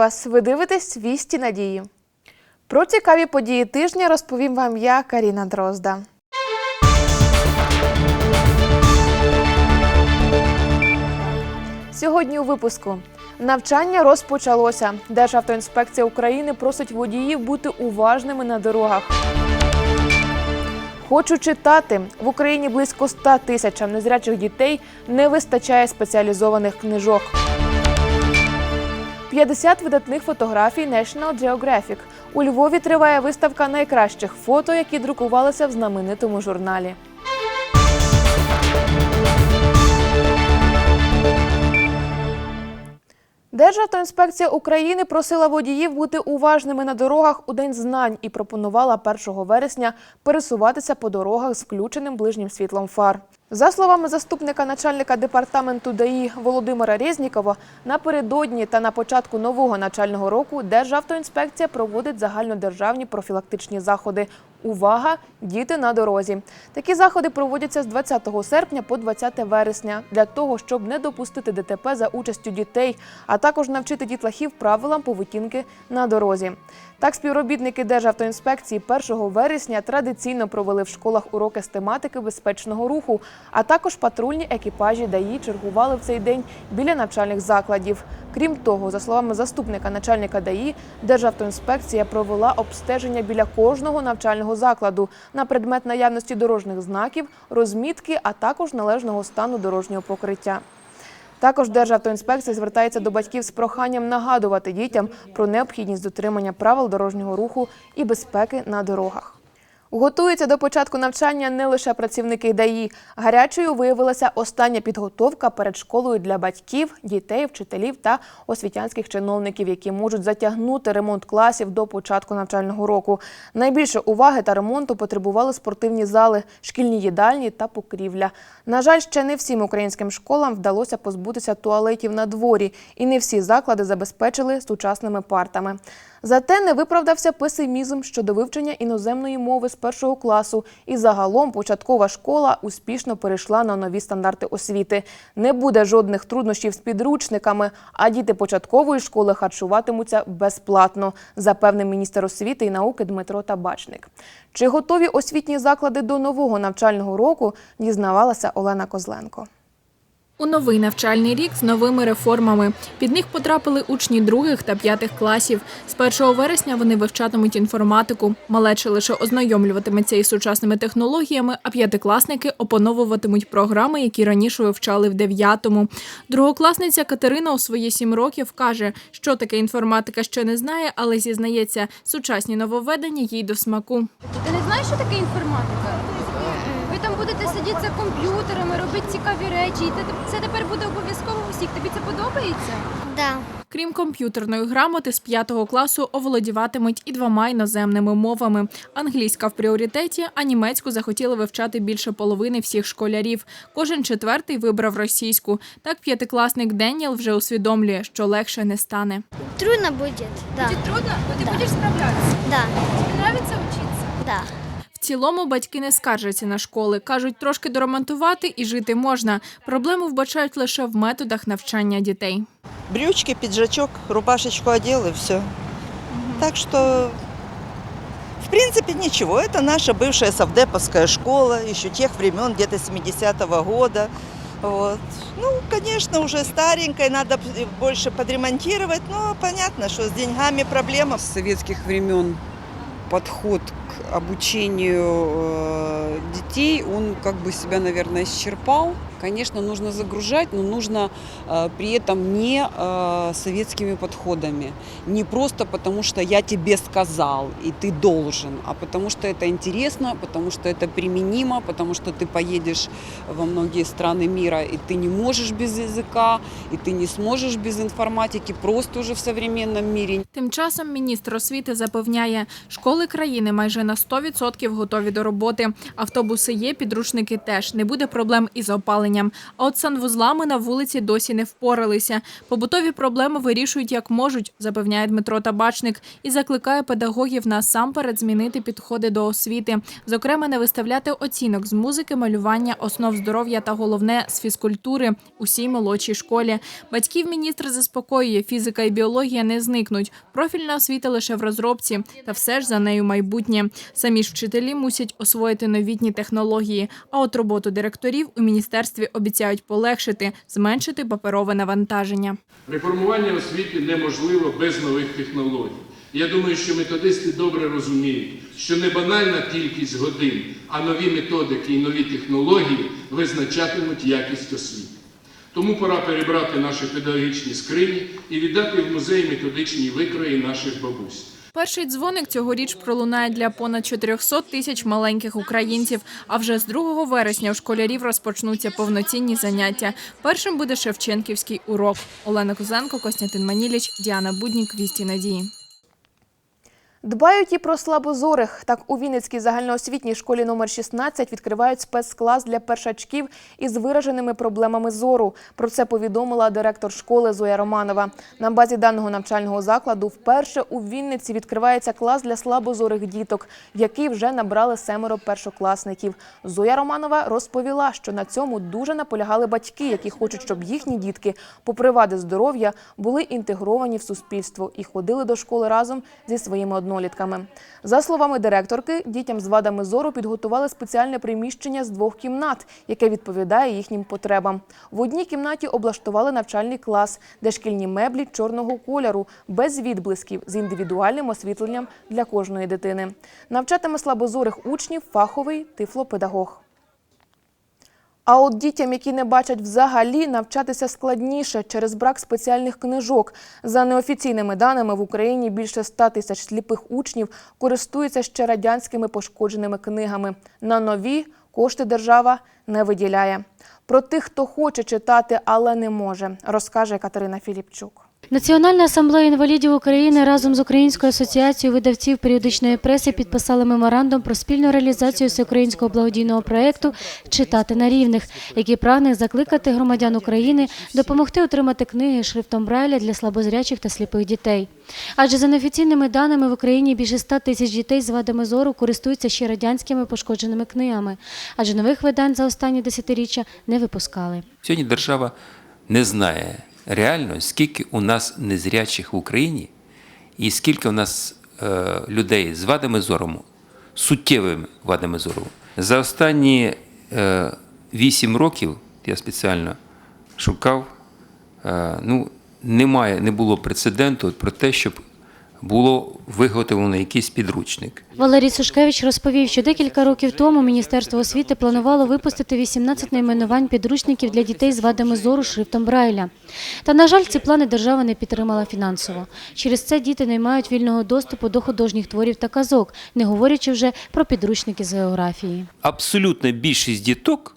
Вас! Ви дивитесь «Вісті надії. Про цікаві події тижня розповім вам я, Каріна Дрозда. Сьогодні у випуску навчання розпочалося. Державтоінспекція України просить водіїв бути уважними на дорогах. Хочу читати в Україні близько 100 тисячам незрячих дітей не вистачає спеціалізованих книжок. 50 видатних фотографій National Geographic. У Львові триває виставка найкращих фото, які друкувалися в знаменитому журналі. Державтоінспекція України просила водіїв бути уважними на дорогах у день знань і пропонувала 1 вересня пересуватися по дорогах з включеним ближнім світлом фар. За словами заступника начальника департаменту ДАІ Володимира Резнікова, напередодні та на початку нового начального року Державтоінспекція проводить загальнодержавні профілактичні заходи. Увага! Діти на дорозі. Такі заходи проводяться з 20 серпня по 20 вересня для того, щоб не допустити ДТП за участю дітей, а також навчити дітлахів правилам поведінки на дорозі. Так, співробітники Державтоінспекції 1 вересня традиційно провели в школах уроки з тематики безпечного руху, а також патрульні екіпажі ДАІ чергували в цей день біля навчальних закладів. Крім того, за словами заступника начальника ДАІ, Державтоінспекція провела обстеження біля кожного навчального закладу на предмет наявності дорожніх знаків, розмітки, а також належного стану дорожнього покриття. Також Державтоінспекція звертається до батьків з проханням нагадувати дітям про необхідність дотримання правил дорожнього руху і безпеки на дорогах. Готуються до початку навчання не лише працівники ДАІ. Гарячою виявилася остання підготовка перед школою для батьків, дітей, вчителів та освітянських чиновників, які можуть затягнути ремонт класів до початку навчального року. Найбільше уваги та ремонту потребували спортивні зали, шкільні їдальні та покрівля. На жаль, ще не всім українським школам вдалося позбутися туалетів на дворі, і не всі заклади забезпечили сучасними партами. Зате не виправдався песимізм щодо вивчення іноземної мови з першого класу, і загалом початкова школа успішно перейшла на нові стандарти освіти. Не буде жодних труднощів з підручниками, а діти початкової школи харчуватимуться безплатно, запевнив міністр освіти і науки Дмитро Табачник. Чи готові освітні заклади до нового навчального року, дізнавалася Олена Козленко. У новий навчальний рік з новими реформами. Під них потрапили учні других та п'ятих класів. З 1 вересня вони вивчатимуть інформатику. Малече лише ознайомлюватиметься із сучасними технологіями, а п'ятикласники опановуватимуть програми, які раніше вивчали в дев'ятому. Другокласниця Катерина у свої сім років каже, що таке інформатика ще не знає, але зізнається, сучасні нововведення їй до смаку. Ти не знаєш, що таке інформатика? Будете сидіти за комп'ютерами, робити цікаві речі, і це- тепер буде обов'язково у всіх. Тобі це подобається? Да. Крім комп'ютерної грамоти, з п'ятого класу оволодіватимуть і двома іноземними мовами. Англійська в пріоритеті, а німецьку захотіли вивчати більше половини всіх школярів. Кожен четвертий вибрав російську. Так п'ятикласник Деніел вже усвідомлює, що легше не стане. Трудно будет, да. Буде трудно, бо ти Да. будеш справлятися. Да, Тобі подобається вчитися? да. В цілому батьки не скаржаться на школи. Кажуть, трошки доремонтувати і жити можна. Проблему вбачають лише в методах навчання дітей. брючки, пиджачок, рубашечку одел и все. Так что, в принципе, ничего. Это наша бывшая совдеповская школа, еще тех времен, где-то 70-го года. Вот. Ну, конечно, уже старенькая, надо больше подремонтировать, но понятно, что с деньгами проблема. с советских времен подход обучению э, детей, он как бы себя, наверное, исчерпал. Конечно, нужно загружать, но нужно э, при этом не э, советскими подходами. Не просто потому, что я тебе сказал, и ты должен, а потому что это интересно, потому что это применимо, потому что ты поедешь во многие страны мира, и ты не можешь без языка, и ты не сможешь без информатики просто уже в современном мире. Тим часом міністр освіти запевняє, школи країни майже на 100% готові до роботи. Автобуси є, підручники теж. Не буде проблем із опаленням населенням. А от санвузлами на вулиці досі не впоралися. Побутові проблеми вирішують як можуть, запевняє Дмитро Табачник, і закликає педагогів насамперед змінити підходи до освіти, зокрема, не виставляти оцінок з музики, малювання, основ здоров'я та головне з фізкультури усій молодшій школі. Батьків міністр заспокоює, фізика і біологія не зникнуть. Профільна освіта лише в розробці, та все ж за нею майбутнє. Самі ж вчителі мусять освоїти новітні технології. А от роботу директорів у міністерстві обіцяють полегшити, зменшити паперове навантаження. Реформування освіти неможливо без нових технологій. Я думаю, що методисти добре розуміють, що не банальна кількість годин, а нові методики і нові технології визначатимуть якість освіти. Тому пора перебрати наші педагогічні скрині і віддати в музей методичні викрої наших бабусь. Перший дзвоник цьогоріч пролунає для понад 400 тисяч маленьких українців. А вже з 2 вересня у школярів розпочнуться повноцінні заняття. Першим буде Шевченківський урок. Олена Кузенко, Костянтин Маніліч, Діана Буднік, Вісті Надії. Дбають і про слабозорих. Так у Вінницькій загальноосвітній школі номер 16 відкривають спецклас для першачків із вираженими проблемами зору. Про це повідомила директор школи Зоя Романова. На базі даного навчального закладу вперше у Вінниці відкривається клас для слабозорих діток, в який вже набрали семеро першокласників. Зоя Романова розповіла, що на цьому дуже наполягали батьки, які хочуть, щоб їхні дітки, попри вади здоров'я, були інтегровані в суспільство і ходили до школи разом зі своїми однолітками. За словами директорки, дітям з вадами зору підготували спеціальне приміщення з двох кімнат, яке відповідає їхнім потребам. В одній кімнаті облаштували навчальний клас, де шкільні меблі чорного кольору, без відблисків, з індивідуальним освітленням для кожної дитини. Навчатиме слабозорих учнів фаховий тифлопедагог. А от дітям, які не бачать взагалі, навчатися складніше через брак спеціальних книжок. За неофіційними даними в Україні більше 100 тисяч сліпих учнів користуються ще радянськими пошкодженими книгами. На нові кошти держава не виділяє. Про тих, хто хоче читати, але не може, розкаже Катерина Філіпчук. Національна асамблея інвалідів України разом з Українською асоціацією видавців періодичної преси підписали меморандум про спільну реалізацію всеукраїнського благодійного проєкту Читати на рівних, який прагне закликати громадян України допомогти отримати книги шрифтом Брайля для слабозрячих та сліпих дітей. Адже за неофіційними даними в Україні більше 100 тисяч дітей з вадами зору користуються ще радянськими пошкодженими книгами, адже нових видань за останні десятиріччя не випускали. Сьогодні держава не знає реально, скільки у нас незрячих в Україні і скільки у нас е, людей з вадами зору, суттєвими вадами зору. За останні е, 8 років я спеціально шукав, е, ну, немає, не було прецеденту про те, щоб було виготовлено якийсь підручник. Валерій Сушкевич розповів, що декілька років тому Міністерство освіти планувало випустити 18 найменувань підручників для дітей з вадами зору шрифтом Брайля. Та, на жаль, ці плани держава не підтримала фінансово. Через це діти не мають вільного доступу до художніх творів та казок, не говорячи вже про підручники з географії. абсолютна більшість діток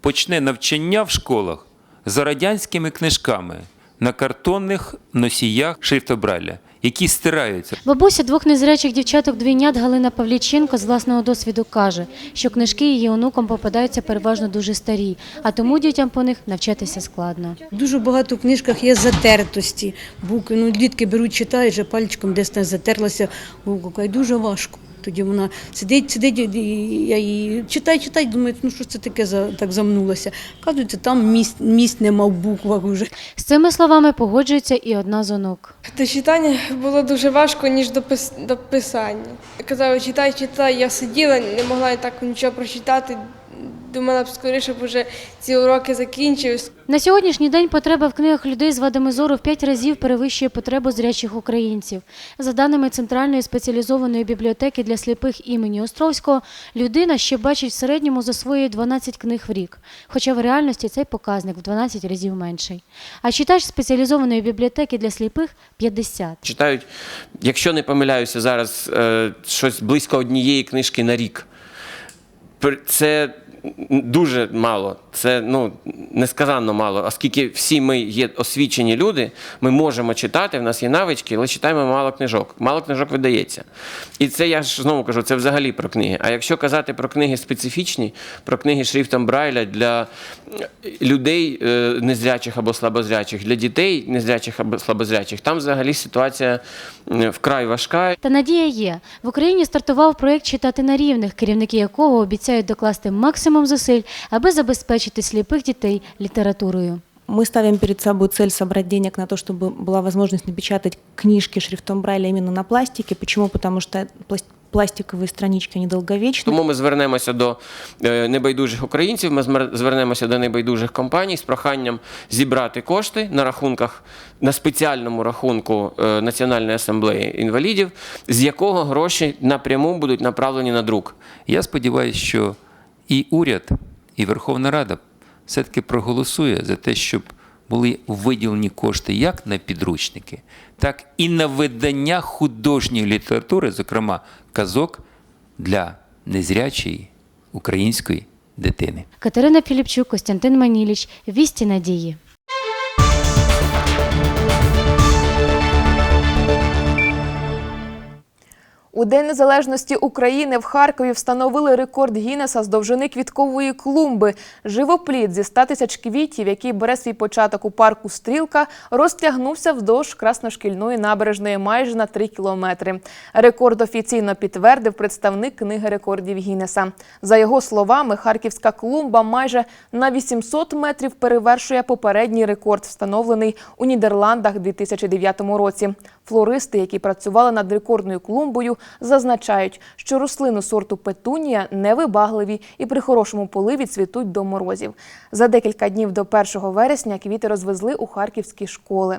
почне навчання в школах за радянськими книжками на картонних носіях шрифту Брайля, які стираються. Бабуся двох незрячих дівчаток-двійнят Галина Павліченко з власного досвіду каже, що книжки її онукам попадаються переважно дуже старі, а тому дітям по них навчатися складно. Дуже багато в книжках є затертості. Букви, ну, дітки беруть, читають, вже пальчиком десь там затерлася буква. І дуже важко. Тоді вона сидить, сидить, і я її читай, читай, думаю, ну що це таке за так замнулося. Кажуть, там місць, місць нема в буквах уже. З цими словами погоджується і одна з онук. До читання було дуже важко, ніж до, пис... до писання. Казали, читай, читай. Я сиділа, не могла так нічого прочитати. Думала б скоріше б вже ці уроки закінчились. На сьогоднішній день потреба в книгах людей з вадами зору в п'ять разів перевищує потребу зрячих українців. За даними Центральної спеціалізованої бібліотеки для сліпих імені Островського, людина, що бачить в середньому, засвоює 12 книг в рік, хоча в реальності цей показник в 12 разів менший. А читач спеціалізованої бібліотеки для сліпих 50. Читають, якщо не помиляюся, зараз е, щось близько однієї книжки на рік. Це дуже мало. Це ну несказанно мало. Оскільки всі ми є освічені люди, ми можемо читати, в нас є навички, але читаємо мало книжок. Мало книжок видається. І це я ж знову кажу, це взагалі про книги. А якщо казати про книги специфічні, про книги шрифтом Брайля для людей е, незрячих або слабозрячих, для дітей незрячих або слабозрячих, там взагалі ситуація е, вкрай важка. Та надія є. В Україні стартував проєкт читати на рівних, керівники якого обіцяють докласти максимум зусиль, аби забезпечити сліпих дітей літературою. Мы ставим перед собой цель собрать денег на то, чтобы была возможность напечатать книжки шрифтом Брайля именно на пластике. Почему? Потому что пласт- пластиковые странички, они долговечны. Тому ми звернемося до е, небайдужих українців, ми змер- звернемося до небайдужих компаній з проханням зібрати кошти на рахунках на спеціальному рахунку е, Національної асамблеї інвалідів, з якого гроші напряму будуть направлені на друк. Я сподіваюся, що і уряд, і Верховна Рада все-таки проголосує за те, щоб були виділені кошти як на підручники, так і на видання художньої літератури, зокрема казок для незрячої української дитини. Катерина Філіпчук, Костянтин Маніліч, Вісті надії. У День Незалежності України в Харкові встановили рекорд Гіннеса з довжини квіткової клумби. Живоплід зі 100 тисяч квітів, який бере свій початок у парку Стрілка, розтягнувся вздовж красношкільної набережної майже на 3 кілометри. Рекорд офіційно підтвердив представник книги рекордів Гіннеса. За його словами, харківська клумба майже на 800 метрів перевершує попередній рекорд, встановлений у Нідерландах у 2009 році. Флористи, які працювали над рекордною клумбою, зазначають, що рослини сорту петунія невибагливі і при хорошому поливі цвітуть до морозів. За декілька днів до 1 вересня квіти розвезли у харківські школи.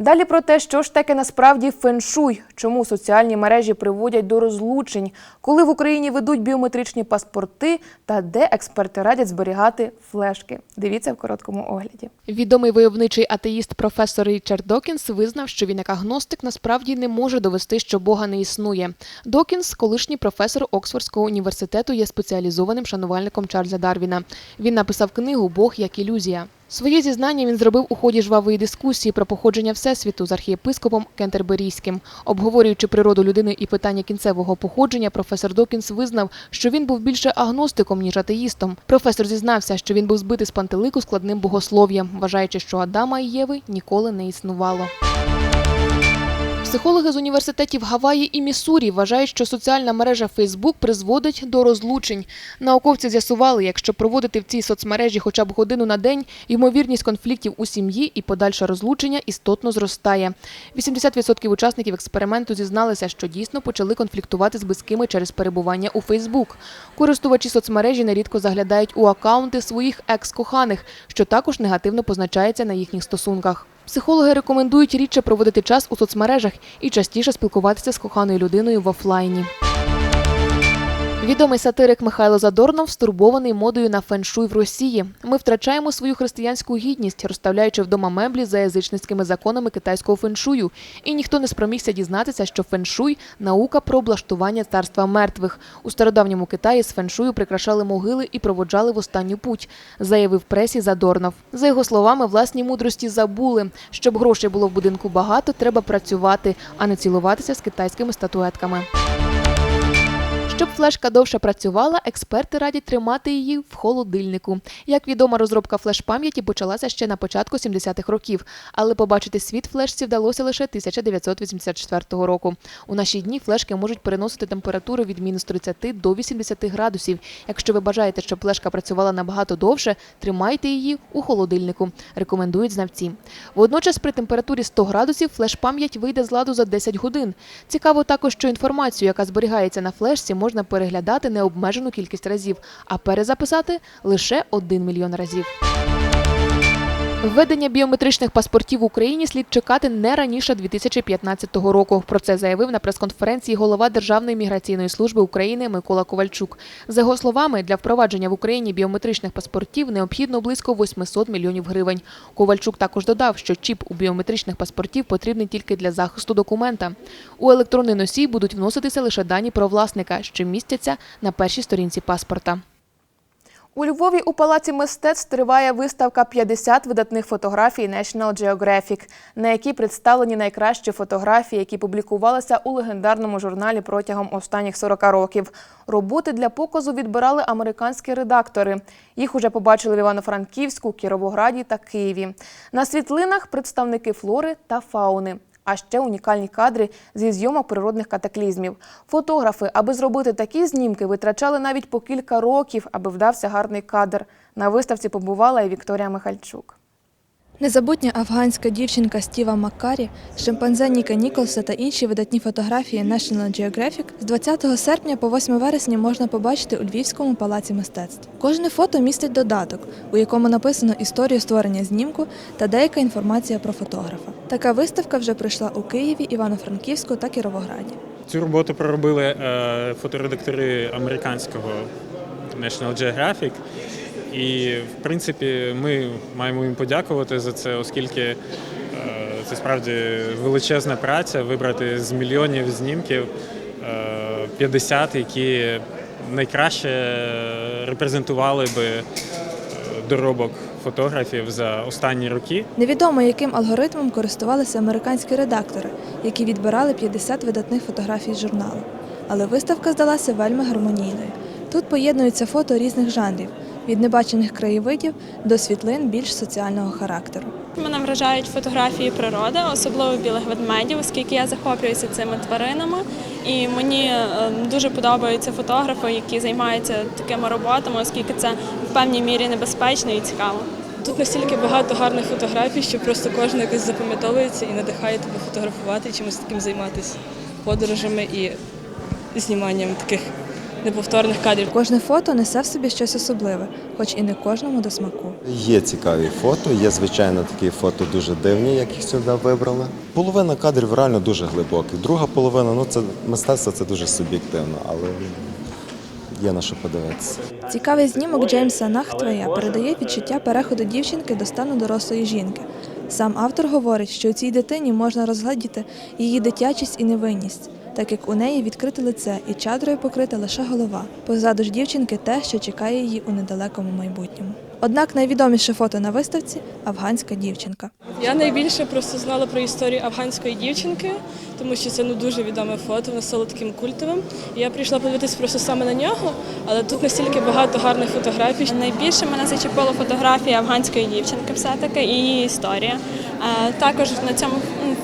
Далі про те, що ж таке насправді феншуй, чому соціальні мережі приводять до розлучень, коли в Україні ведуть біометричні паспорти та де експерти радять зберігати флешки. Дивіться в короткому огляді. Відомий войовничий атеїст професор Річард Докінс визнав, що він як агностик насправді не може довести, що Бога не існує. Докінс, колишній професор Оксфордського університету, є спеціалізованим шанувальником Чарльза Дарвіна. Він написав книгу Бог як ілюзія. Своє зізнання він зробив у ході жвавої дискусії про походження всесвіту з архієпископом Кентерберійським. Обговорюючи природу людини і питання кінцевого походження, професор Докінс визнав, що він був більше агностиком ніж атеїстом. Професор зізнався, що він був збитий з пантелику складним богослов'ям, вважаючи, що Адама і Єви ніколи не існувало. Психологи з університетів Гаваї і Міссурі вважають, що соціальна мережа Фейсбук призводить до розлучень. Науковці з'ясували, якщо проводити в цій соцмережі хоча б годину на день, ймовірність конфліктів у сім'ї і подальше розлучення істотно зростає. 80% учасників експерименту зізналися, що дійсно почали конфліктувати з близькими через перебування у Фейсбук. Користувачі соцмережі нерідко заглядають у акаунти своїх екс-коханих, що також негативно позначається на їхніх стосунках. Психологи рекомендують рідше проводити час у соцмережах і частіше спілкуватися з коханою людиною в офлайні. Відомий сатирик Михайло Задорнов стурбований модою на феншуй в Росії. Ми втрачаємо свою християнську гідність, розставляючи вдома меблі за язичницькими законами китайського феншую. І ніхто не спромігся дізнатися, що феншуй – наука про облаштування царства мертвих. У стародавньому Китаї з феншую прикрашали могили і проводжали в останню путь, заявив пресі Задорнов. За його словами, власні мудрості забули. Щоб грошей було в будинку багато, треба працювати, а не цілуватися з китайськими статуетками. Щоб флешка довше працювала, експерти радять тримати її в холодильнику. Як відомо, розробка флеш-пам'яті почалася ще на початку 70-х років, але побачити світ флешці вдалося лише 1984 року. У наші дні флешки можуть переносити температуру від мінус 30 до 80 градусів. Якщо ви бажаєте, щоб флешка працювала набагато довше, тримайте її у холодильнику, рекомендують знавці. Водночас при температурі 100 градусів флеш-пам'ять вийде з ладу за 10 годин. Цікаво також, що інформацію, яка зберігається на флешці, можна переглядати необмежену кількість разів, а перезаписати лише один мільйон разів. Введення біометричних паспортів в Україні слід чекати не раніше 2015 року. Про це заявив на прес-конференції голова Державної міграційної служби України Микола Ковальчук. За його словами, для впровадження в Україні біометричних паспортів необхідно близько 800 мільйонів гривень. Ковальчук також додав, що чіп у біометричних паспортів потрібний тільки для захисту документа. У електронний носій будуть вноситися лише дані про власника, що містяться на першій сторінці паспорта. У Львові у Палаці мистецтв триває виставка «50 видатних фотографій National Geographic, на якій представлені найкращі фотографії, які публікувалися у легендарному журналі протягом останніх 40 років. Роботи для показу відбирали американські редактори. Їх уже побачили в Івано-Франківську, Кіровограді та Києві. На світлинах представники флори та фауни. А ще унікальні кадри зі зйомок природних катаклізмів. Фотографи, аби зробити такі знімки, витрачали навіть по кілька років, аби вдався гарний кадр. На виставці побувала і Вікторія Михальчук. Незабутня афганська дівчинка Стіва Маккарі, шимпанзе Ніка Ніколса та інші видатні фотографії National Geographic з 20 серпня по 8 вересня можна побачити у Львівському палаці мистецтв. Кожне фото містить додаток, у якому написано історію створення знімку та деяка інформація про фотографа. Така виставка вже пройшла у Києві, Івано-Франківську та Кіровограді. Цю роботу проробили е, фоторедактори американського National Geographic. І, в принципі, ми маємо їм подякувати за це, оскільки е, це справді величезна праця вибрати з мільйонів знімків е, 50, які найкраще репрезентували би е, доробок фотографів за останні роки. Невідомо, яким алгоритмом користувалися американські редактори, які відбирали 50 видатних фотографій з журналу. Але виставка здалася вельми гармонійною. Тут поєднуються фото різних жанрів від небачених краєвидів до світлин більш соціального характеру. Мене вражають фотографії природи, особливо білих ведмедів, оскільки я захоплююся цими тваринами. І мені е, дуже подобаються фотографи, які займаються такими роботами, оскільки це в певній мірі небезпечно і цікаво. Тут настільки багато гарних фотографій, що просто кожна якось запам'ятовується і надихає тебе фотографувати і чимось таким займатися подорожами і зніманням таких неповторних кадрів. Кожне фото несе в собі щось особливе, хоч і не кожному до смаку. Є цікаві фото, є, звичайно, такі фото дуже дивні, як їх сюди вибрали. Половина кадрів реально дуже глибокі. Друга половина, ну це мистецтво це дуже суб'єктивно, але є на що подивитися. Цікавий знімок Джеймса Нахтвея передає відчуття переходу дівчинки до стану дорослої жінки. Сам автор говорить, що у цій дитині можна розгледіти її дитячість і невинність, так як у неї відкрите лице і чадрою покрита лише голова. Позаду ж дівчинки те, що чекає її у недалекому майбутньому. Однак найвідоміше фото на виставці афганська дівчинка. Я найбільше просто знала про історію афганської дівчинки, тому що це ну дуже відоме фото, воно стало таким культовим. Я прийшла подивитися просто саме на нього, але тут настільки багато гарних фотографій. Найбільше мене зачепила фотографія афганської дівчинки, все-таки і її історія. Е, Також на цьому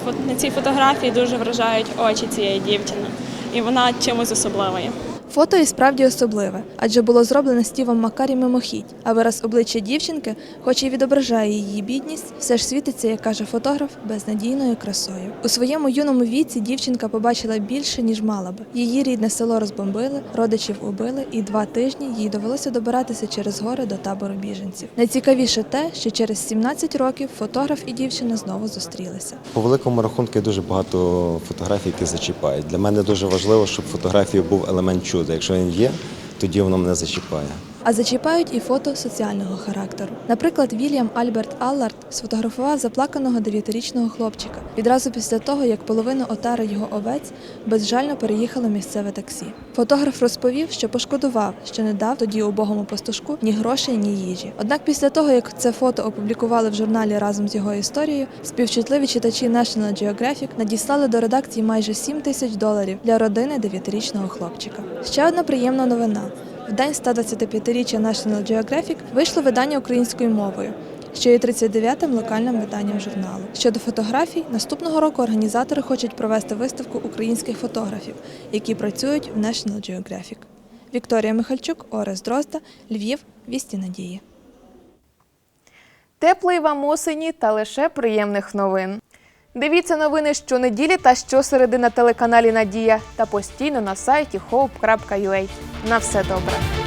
м, на цій фотографії дуже вражають очі цієї дівчини, і вона чимось особливою. Фото і справді особливе, адже було зроблене Стівом Макарі мимохідь, а вираз обличчя дівчинки, хоч і відображає її бідність, все ж світиться, як каже фотограф, безнадійною красою. У своєму юному віці дівчинка побачила більше, ніж мала би. Її рідне село розбомбили, родичів убили, і два тижні їй довелося добиратися через гори до табору біженців. Найцікавіше те, що через 17 років фотограф і дівчина знову зустрілися. По великому рахунку дуже багато фотографій, які зачіпають. Для мене дуже важливо, щоб в фотографії був елемент чуда. Якщо він є, тоді воно мене зачіпає. А зачіпають і фото соціального характеру. Наприклад, Вільям Альберт Аллард сфотографував заплаканого дев'ятирічного хлопчика відразу після того, як половину отари його овець безжально переїхало місцеве таксі. Фотограф розповів, що пошкодував, що не дав тоді убогому пастушку ні грошей, ні їжі. Однак після того, як це фото опублікували в журналі разом з його історією, співчутливі читачі National Geographic надіслали до редакції майже 7 тисяч доларів для родини дев'ятирічного хлопчика. Ще одна приємна новина. В день 125-річчя National Geographic вийшло видання українською мовою, що є 39-м локальним виданням журналу. Щодо фотографій, наступного року організатори хочуть провести виставку українських фотографів, які працюють в National Geographic. Вікторія Михальчук, Орес Дрозда, Львів, Вісті Надії. Теплої вам осені та лише приємних новин. Дивіться новини щонеділі та щосереди на телеканалі Надія та постійно на сайті hope.ua. На все добре.